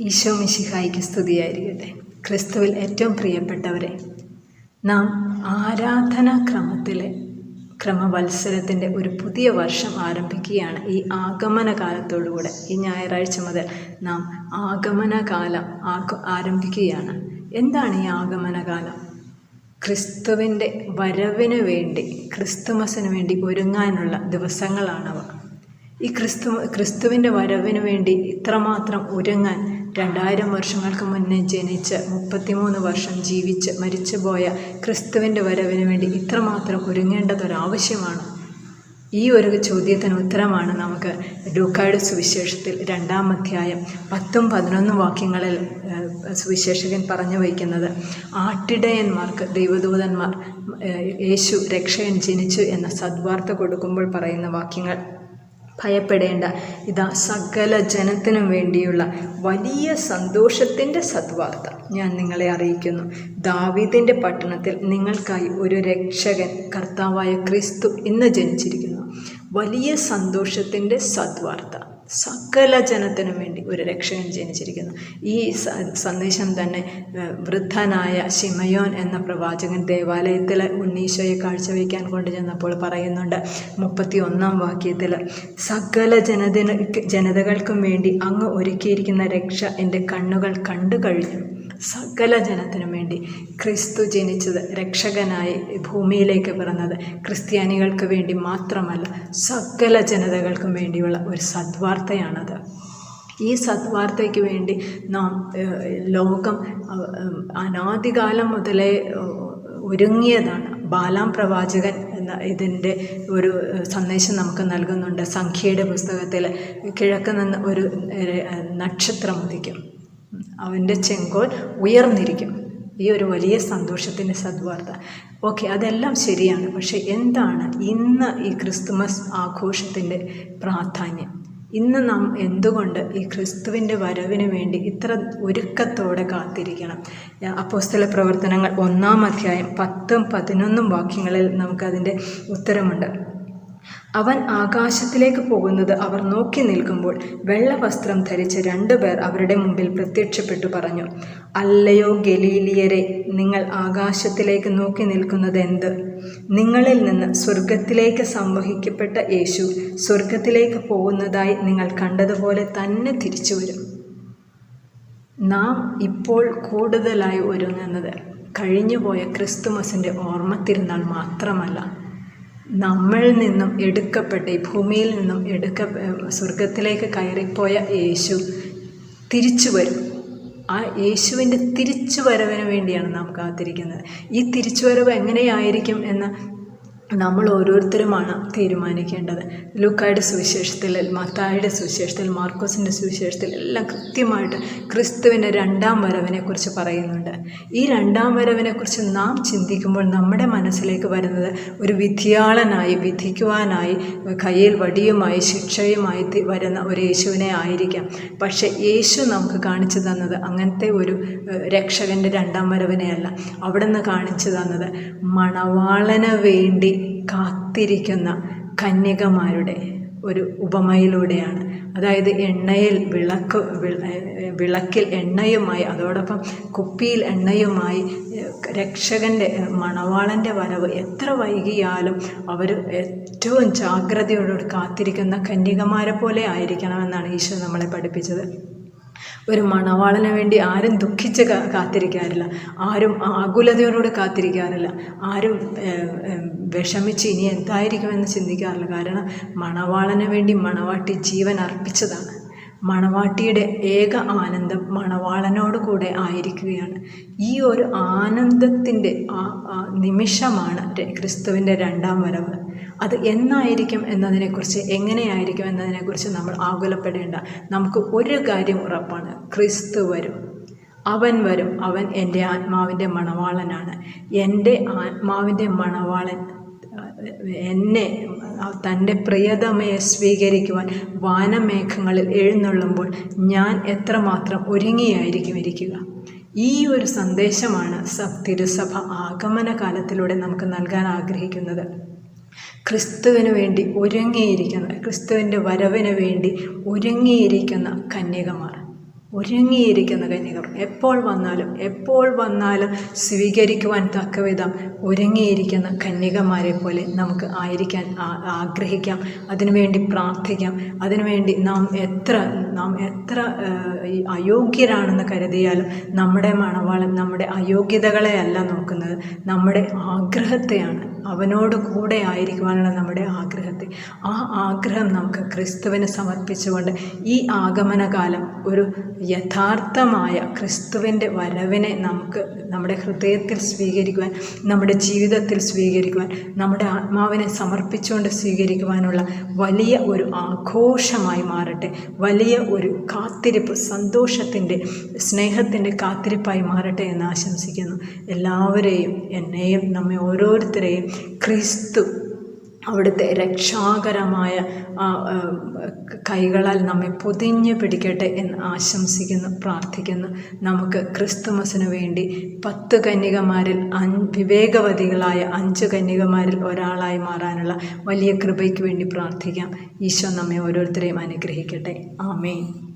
ഈശോ മിശിഹായിക്ക് സ്തുതിയായിരിക്കട്ടെ. ക്രിസ്തുവിൽ ഏറ്റവും പ്രിയപ്പെട്ടവരെ നാം ആരാധനാ ക്രമത്തിലെ ക്രമവത്സരത്തിന്റെ ഒരു പുതിയ വർഷം ആരംഭിക്കുകയാണ് ഈ ആഗമന കാലത്തോടുകൂടെ ഈ ഞായറാഴ്ച മുതൽ നാം ആഗമന കാലം ആരംഭിക്കുകയാണ്. എന്താണ് ഈ ആഗമന കാലം ക്രിസ്തുവിന്റെ വരവിന് വേണ്ടി ക്രിസ്തുമസിന് വേണ്ടി ഒരുങ്ങാനുള്ള ദിവസങ്ങളാണവ. ഈ ക്രിസ്തു ക്രിസ്തുവിന്റെ വരവിന് വേണ്ടി ഇത്രമാത്രം ഒരുങ്ങാൻ രണ്ടായിരം വർഷങ്ങൾക്ക് മുന്നേ ജനിച്ച് മുപ്പത്തിമൂന്ന് വർഷം ജീവിച്ച് മരിച്ചുപോയ ക്രിസ്തുവിന്റെ വരവിന് വേണ്ടി ഇത്രമാത്രം ഒരുങ്ങേണ്ടതൊരാവശ്യമാണ് ഈ ഒരു ചോദ്യത്തിന് ഉത്തരമാണ് നമുക്ക് ലൂക്കായുടെ സുവിശേഷത്തിൽ രണ്ടാം അധ്യായം പത്തും പതിനൊന്നും വാക്യങ്ങളിൽ സുവിശേഷകൻ പറഞ്ഞു വയ്ക്കുന്നത് ആട്ടിടയന്മാർക്ക് ദൈവദൂതന്മാർ യേശു രക്ഷയൻ ജനിച്ചു എന്ന സദ്വാർത്ത കൊടുക്കുമ്പോൾ പറയുന്ന വാക്യങ്ങൾ. ഭയപ്പെടേണ്ട. ഇതാ സകല ജനത്തിനും വേണ്ടിയുള്ള വലിയ സന്തോഷത്തിന്റെ സദ്വാർത്ത ഞാൻ നിങ്ങളെ അറിയിക്കുന്നു. ദാവീദിന്റെ പട്ടണത്തിൽ നിങ്ങൾക്കായി ഒരു രക്ഷകൻ കർത്താവായ ക്രിസ്തു ഇന്ന് ജനിച്ചിരിക്കുന്നു. വലിയ സന്തോഷത്തിന്റെ സദ്വാർത്ത. സകല ജനത്തിനും വേണ്ടി ഒരു രക്ഷകൻ ജനിച്ചിരിക്കുന്നു. ഈ സന്ദേശം തന്നെ വൃദ്ധനായ ശിമയോൻ എന്ന പ്രവാചകൻ ദേവാലയത്തിൽ ഉണ്ണീശോയെ കാഴ്ചവെക്കാൻ കൊണ്ടുചെന്നപ്പോൾ പറയുന്നുണ്ട് മുപ്പത്തി ഒന്നാം വാക്യത്തിൽ സകല ജനതിന് ജനതകൾക്കും വേണ്ടി അങ്ങ് ഒരുക്കിയിരിക്കുന്ന രക്ഷ എന്റെ കണ്ണുകൾ കണ്ടു കഴിഞ്ഞു. സകല ജനത്തിനും വേണ്ടി ക്രിസ്തു ജനിച്ചത് രക്ഷകനായി ഭൂമിയിലേക്ക് പിറന്നത് ക്രിസ്ത്യാനികൾക്ക് വേണ്ടി മാത്രമല്ല സകല ജനതകൾക്കും വേണ്ടിയുള്ള ഒരു സദ്വാർത്തയാണത്. ഈ സദ്വാർത്തയ്ക്ക് വേണ്ടി നാം ലോകം അനാദികാലം മുതലേ ഒരുങ്ങിയതാണ്. ബാലാം പ്രവാചകൻ എന്ന ഇതിന്റെ ഒരു സന്ദേശം നമുക്ക് നൽകുന്നുണ്ട്. സംഖ്യയുടെ പുസ്തകത്തിൽ കിഴക്ക് നിന്ന് ഒരു നക്ഷത്രം ഉദിക്കും അവന്റെ ചെങ്കോൽ ഉയർന്നിരിക്കും. ഈ ഒരു വലിയ സന്തോഷത്തിന്റെ സദ്വാർത്ത. ഓക്കെ അതെല്ലാം ശരിയാണ്. പക്ഷേ എന്താണ് ഇന്ന് ഈ ക്രിസ്തുമസ് ആഘോഷത്തിന്റെ പ്രാധാന്യം? ഇന്ന് നാം എന്തുകൊണ്ട് ഈ ക്രിസ്തുവിന്റെ വരവിന് വേണ്ടി ഇത്ര ഒരുക്കത്തോടെ കാത്തിരിക്കണം? അപ്പോസ്തല പ്രവർത്തനങ്ങൾ ഒന്നാം അധ്യായം പത്തും പതിനൊന്നും വാക്യങ്ങളിൽ നമുക്കതിന്റെ ഉത്തരമുണ്ട്. അവൻ ആകാശത്തിലേക്ക് പോകുന്നത് അവർ നോക്കി നിൽക്കുമ്പോൾ വെള്ളവസ്ത്രം രണ്ടു രണ്ടുപേർ അവരുടെ മുമ്പിൽ പ്രത്യക്ഷപ്പെട്ടു പറഞ്ഞു അല്ലയോ ഗലീലിയരെ നിങ്ങൾ ആകാശത്തിലേക്ക് നോക്കി നിൽക്കുന്നത് എന്ത് നിങ്ങളിൽ നിന്ന് സ്വർഗത്തിലേക്ക് സംവഹിക്കപ്പെട്ട യേശു സ്വർഗത്തിലേക്ക് പോകുന്നതായി നിങ്ങൾ കണ്ടതുപോലെ തന്നെ തിരിച്ചു വരും. നാം ഇപ്പോൾ കൂടുതലായി ഒരുങ്ങുന്നത് കഴിഞ്ഞുപോയ ക്രിസ്തുമസിന്റെ ഓർമ്മ തിരുനാൾ മാത്രമല്ല. നമ്മളിൽ നിന്നും എടുക്കപ്പെട്ട ഈ ഭൂമിയിൽ നിന്നും എടുക്ക സ്വർഗത്തിലേക്ക് കയറിപ്പോയ യേശു തിരിച്ചു വരും. ആ യേശുവിന്റെ തിരിച്ചു വരവിന് വേണ്ടിയാണ് നാം കാത്തിരിക്കുന്നത്. ഈ തിരിച്ചുവരവ് എങ്ങനെയായിരിക്കും എന്ന് നമ്മൾ ഓരോരുത്തരുമാണ് തീരുമാനിക്കേണ്ടത്. ലൂക്കായുടെ സുവിശേഷത്തിൽ മത്തായുടെ സുവിശേഷത്തിൽ മാർക്കോസിന്റെ സുവിശേഷത്തിൽ എല്ലാം കൃത്യമായിട്ട് ക്രിസ്തുവിന്റെ രണ്ടാം വരവിനെക്കുറിച്ച് പറയുന്നുണ്ട്. ഈ രണ്ടാം വരവിനെക്കുറിച്ച് നാം ചിന്തിക്കുമ്പോൾ നമ്മുടെ മനസ്സിലേക്ക് വരുന്നത് ഒരു വിധിയാളനായി വിധിക്കുവാനായി കയ്യിൽ വടിയുമായി ശിക്ഷയുമായി വരുന്ന ഒരു യേശുവിനെ ആയിരിക്കാം. പക്ഷേ യേശു നമുക്ക് കാണിച്ചു തന്നത് അങ്ങനത്തെ ഒരു രക്ഷകന്റെ രണ്ടാം വരവിനെയല്ല. അവിടെ നിന്ന് കാണിച്ചു തന്നത് മണവാളന് വേണ്ടി കാത്തിരിക്കുന്ന കന്യകമാരുടെ ഒരു ഉപമയിലൂടെയാണ്. അതായത് എണ്ണയിൽ വിളക്ക് വിളക്കിൽ എണ്ണയുമായി അതോടൊപ്പം കുപ്പിയിൽ എണ്ണയുമായി രക്ഷകന്റെ മണവാളന്റെ വരവ് എത്ര വൈകിയാലും അവർ ഏറ്റവും ജാഗ്രതയോടുകൂടി കാത്തിരിക്കുന്ന കന്യകമാരെ പോലെ ആയിരിക്കണമെന്നാണ് ഈശോ നമ്മളെ പഠിപ്പിച്ചത്. ഒരു മണവാളന് വേണ്ടി ആരും ദുഃഖിച്ച് കാത്തിരിക്കാറില്ല. ആരും ആകുലതയോടുകൂടി കാത്തിരിക്കാറില്ല. ആരും വിഷമിച്ച് ഇനി എന്തായിരിക്കുമെന്ന് ചിന്തിക്കാറില്ല. കാരണം മണവാളന് വേണ്ടി മണവാട്ടി ജീവൻ അർപ്പിച്ചതാണ്. മണവാട്ടിയുടെ ഏക ആനന്ദം മണവാളനോട് കൂടെ ആയിരിക്കുകയാണ്. ഈ ഒരു ആനന്ദത്തിന്റെ നിമിഷമാണ് ക്രിസ്തുവിന്റെ രണ്ടാം വരവ്. അത് എന്നായിരിക്കും എന്നതിനെക്കുറിച്ച് എങ്ങനെയായിരിക്കും എന്നതിനെക്കുറിച്ച് നമ്മൾ ആകുലപ്പെടേണ്ട. നമുക്ക് ഒരു കാര്യം ഉറപ്പാണ് ക്രിസ്തു വരും. അവൻ വരും. അവൻ എന്റെ ആത്മാവിന്റെ മണവാളനാണ്. എന്റെ ആത്മാവിന്റെ മണവാളൻ എന്നെ തന്റെ പ്രിയതമയെ സ്വീകരിക്കുവാൻ വാനമേഘങ്ങളിൽ എഴുന്നള്ളുമ്പോൾ ഞാൻ എത്രമാത്രം ഒരുങ്ങിയായിരിക്കും ഇരിക്കുക? ഈ ഒരു സന്ദേശമാണ് സ തിരുസഭ ആഗമന കാലത്തിലൂടെ നമുക്ക് നൽകാൻ ആഗ്രഹിക്കുന്നത്. ക്രിസ്തുവിന് വേണ്ടി ഒരുങ്ങിയിരിക്കുന്ന ക്രിസ്തുവിന്റെ വരവിന് വേണ്ടി ഒരുങ്ങിയിരിക്കുന്ന കന്യകമാർ. ഒരുങ്ങിയിരിക്കുന്ന കന്യകർ. എപ്പോൾ വന്നാലും എപ്പോൾ വന്നാലും സ്വീകരിക്കുവാൻ തക്കവിധം ഒരുങ്ങിയിരിക്കുന്ന കന്യകമാരെ പോലെ നമുക്ക് ആയിരിക്കാൻ ആഗ്രഹിക്കാം. അതിനുവേണ്ടി പ്രാർത്ഥിക്കാം. അതിനുവേണ്ടി നാം എത്ര നാം എത്ര അയോഗ്യരാണെന്ന് കരുതിയാലും നമ്മുടെ മണവാളം നമ്മുടെ അയോഗ്യതകളെയല്ല നോക്കുന്നത്. നമ്മുടെ ആഗ്രഹത്തെയാണ് അവനോട് കൂടെ ആയിരിക്കുവാനുള്ള നമ്മുടെ ആഗ്രഹത്തെ. ആ ആഗ്രഹം നമുക്ക് ക്രിസ്തുവിന് സമർപ്പിച്ചുകൊണ്ട് ഈ ആഗമനകാലം ഒരു യഥാർത്ഥമായ ക്രിസ്തുവിന്റെ വരവിനെ നമുക്ക് നമ്മുടെ ഹൃദയത്തിൽ സ്വീകരിക്കുവാൻ നമ്മുടെ ജീവിതത്തിൽ സ്വീകരിക്കുവാൻ നമ്മുടെ ആത്മാവിനെ സമർപ്പിച്ചുകൊണ്ട് സ്വീകരിക്കുവാനുള്ള വലിയ ഒരു ആഘോഷമായി മാറട്ടെ. വലിയ ഒരു കാത്തിരിപ്പ് സന്തോഷത്തിന്റെ സ്നേഹത്തിന്റെ കാത്തിരിപ്പായി മാറട്ടെ എന്ന് ആശംസിക്കുന്നു. എല്ലാവരെയും എന്നെയും നമ്മെ ഓരോരുത്തരെയും ക്രിസ്തു അവിടുത്തെ രക്ഷാകരമായ കൈകളാൽ നമ്മെ പൊതിഞ്ഞു പിടിക്കട്ടെ എന്ന് ആശംസിക്കുന്നു പ്രാർത്ഥിക്കുന്നു. നമുക്ക് ക്രിസ്തുമസിന് വേണ്ടി പത്ത് കന്യകമാരിൽ അൻ വിവേകവതികളായ അഞ്ച് കന്യകമാരിൽ ഒരാളായി മാറാനുള്ള വലിയ കൃപയ്ക്ക് വേണ്ടി പ്രാർത്ഥിക്കാം. ഈശോ നമ്മെ ഓരോരുത്തരെയും അനുഗ്രഹിക്കട്ടെ. ആമേൻ.